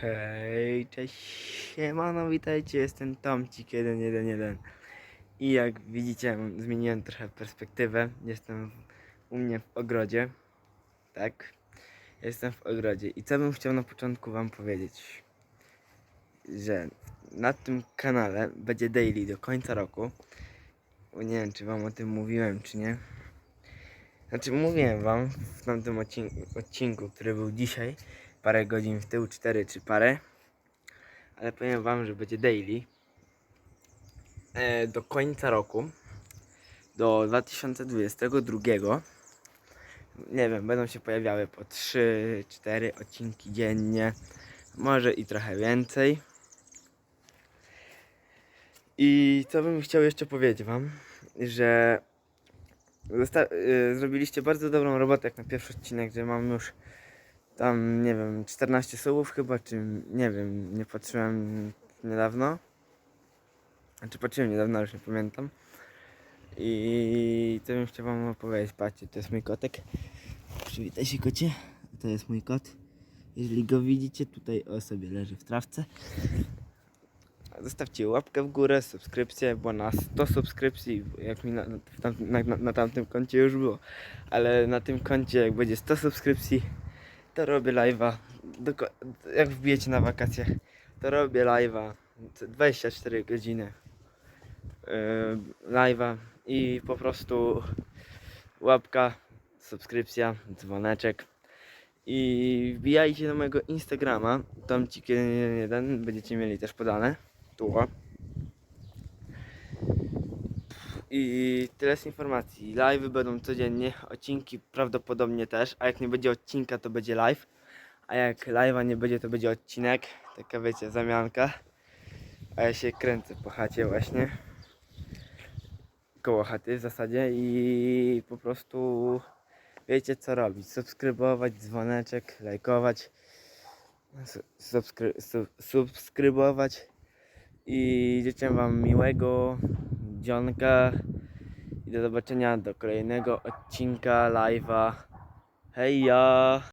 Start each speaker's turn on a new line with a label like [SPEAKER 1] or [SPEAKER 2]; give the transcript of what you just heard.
[SPEAKER 1] Hej, cześć, siemano, witajcie, jestem Tomcik 111 i jak widzicie zmieniłem trochę perspektywę, jestem u mnie w ogrodzie, tak, jestem w ogrodzie. I co bym chciał na początku wam powiedzieć, że na tym kanale będzie daily do końca roku, nie wiem czy wam o tym mówiłem czy nie, znaczy mówiłem wam w tamtym odcinku, odcinku który był dzisiaj, parę godzin w tył, 4 czy parę. Ale powiem wam, że będzie daily. E, do końca roku. Do 2022. Nie wiem, będą się pojawiały po 3-4 odcinki dziennie. Może i trochę więcej. I co bym chciał jeszcze powiedzieć wam, że y, zrobiliście bardzo dobrą robotę jak na pierwszy odcinek, że mam już tam nie wiem, 14 słów chyba, czy nie wiem, nie patrzyłem niedawno. Znaczy patrzyłem niedawno, ale już nie pamiętam. I to bym chciał wam opowiedzieć, patrzcie, to jest mój kotek. Przywitaj się kocie, to jest mój kot. Jeżeli go widzicie, tutaj o sobie leży w trawce. Zostawcie łapkę w górę, subskrypcję, bo na 100 subskrypcji, jak mi na, na, na, na tamtym koncie już było, ale na tym koncie jak będzie 100 subskrypcji, to robię live'a. Jak wbijecie na wakacjach, to robię live'a. co 24 godziny yy, live'a i po prostu łapka, subskrypcja, dzwoneczek. I wbijajcie na mojego Instagrama, tam ci jeden będziecie mieli też podane. Tu. o. I tyle z informacji. Live'y będą codziennie, odcinki prawdopodobnie też, a jak nie będzie odcinka, to będzie live. A jak live'a nie będzie, to będzie odcinek. Taka wiecie, zamianka. A ja się kręcę po chacie właśnie. Koło chaty w zasadzie i po prostu wiecie co robić. Subskrybować, dzwoneczek, lajkować. su- Subskry su subskrybować. I życzę wam miłego dzionka. I do zobaczenia do kolejnego odcinka live'a. Hej ja!